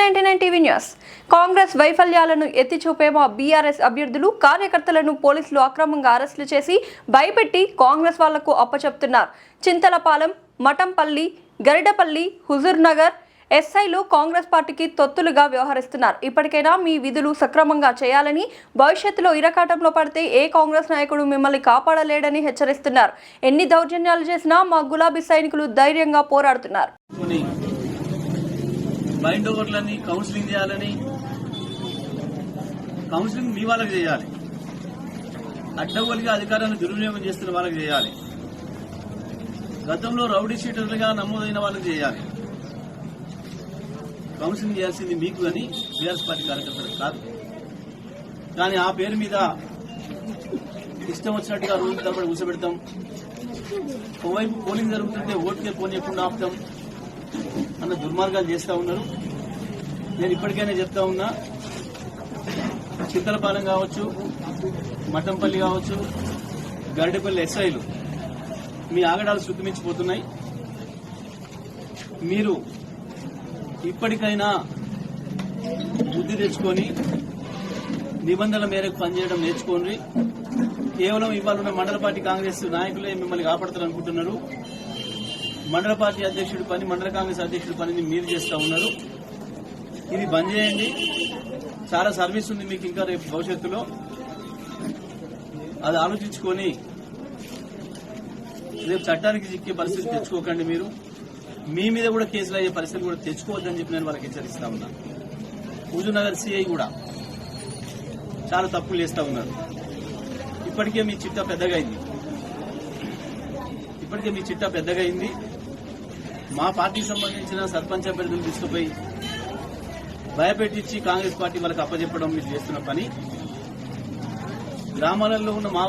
Ninety nine TV news. Congress వైఫల్యాలను ఎత్తి చూపే మా బీఆర్ఎస్ అభ్యర్థులు కార్యకర్తలను పోలీసులు అక్రమంగా అరెస్టులు చేసి భయపెట్టి కాంగ్రెస్ వాళ్ళకు అప్పచెప్తున్నారు. చింతలపాలెం మఠంపల్లి గరిడపల్లి హుజూర్నగర్ ఎస్ఐలు కాంగ్రెస్ పార్టీకి తొత్తులుగా వ్యవహరిస్తున్నారు. ఇప్పటికైనా మీ విధులు సక్రమంగా చేయాలని భవిష్యత్తులో ఇరకాటంలో పడితే ఏ కాంగ్రెస్ నాయకుడు మిమ్మల్ని కాపాడలేడని హెచ్చరిస్తున్నారు. ఎన్ని దౌర్జన్యాలు చేసినా మా గులాబీ సైనికులు ధైర్యంగా పోరాడుతున్నారు. మైండ్ ఓవర్లని కౌన్సిలింగ్ చేయాలని కౌన్సిలింగ్ మీ వాళ్ళకి చేయాలి. అడ్డగోలుగా అధికారాన్ని దుర్వినియోగం చేస్తున్న వాళ్ళకి చేయాలి. గతంలో రౌడీ షీటర్లుగా నమోదైన వాళ్ళకి చేయాలి. కౌన్సిలింగ్ చేయాల్సింది మీకు అని బీఆర్ఎస్ పార్టీ కార్యకర్తలకు కాదు. కానీ ఆ పేరు మీద ఇష్టం వచ్చినట్టుగా రోజు తరబడి కూర్చోబెడతాం. ఒకవైపు పోలింగ్ జరుగుతుంటే ఓటుకే పోనీయకుండా ఆపుతాం. అన్న దుర్మార్గాలు చేస్తా ఉన్నారు. నేను ఇప్పటికైనా చెప్తా ఉన్నా చింతలపాలెం కావచ్చు మఠంపల్లి కావచ్చు గరిడపల్లి ఎస్ఐలు మీ ఆగడాలు శుద్ధిమించిపోతున్నాయి మీరు ఇప్పటికైనా బుద్ధి తెచ్చుకొని నిబంధనల మేరకు పనిచేయడం నేర్చుకోండి. కేవలం ఇవాళ ఉన్న మండల పార్టీ కాంగ్రెస్ నాయకులే మిమ్మల్ని కాపాడతారు అనుకుంటున్నారు మండల పార్టీ అధ్యక్షుడి పని మండల కాంగ్రెస్ అధ్యక్షుడి పనిని మీరు చేస్తా ఉన్నారు. ఇది బంద్ చేయండి. చాలా సర్వీస్ ఉంది మీకు ఇంకా రేపు భవిష్యత్తులో. అది ఆలోచించుకొని రేపు చట్టానికి చిక్కే పరిస్థితి తెచ్చుకోకండి మీరు. మీ మీద కూడా కేసులు అయ్యే పరిస్థితి కూడా తెచ్చుకోవద్దని చెప్పి నేను వాళ్ళకి హెచ్చరిస్తా ఉన్నా. హుజూర్నగర్ సిఐ కూడా చాలా తప్పులు చేస్తా ఉన్నారు. ఇప్పటికే మీ చిట్టా పెద్దగా అయింది. ఇప్పటికే మీ చిట్టా పెద్దగా అయింది. మా పార్టీకి సంబంధించిన సర్పంచ్ అభ్యర్థులు తీసుకుపోయి భయపెట్టించి కాంగ్రెస్ పార్టీ వాళ్ళకి అప్పచెప్పడం మీరు చేస్తున్న పని. గ్రామాలలో ఉన్న మా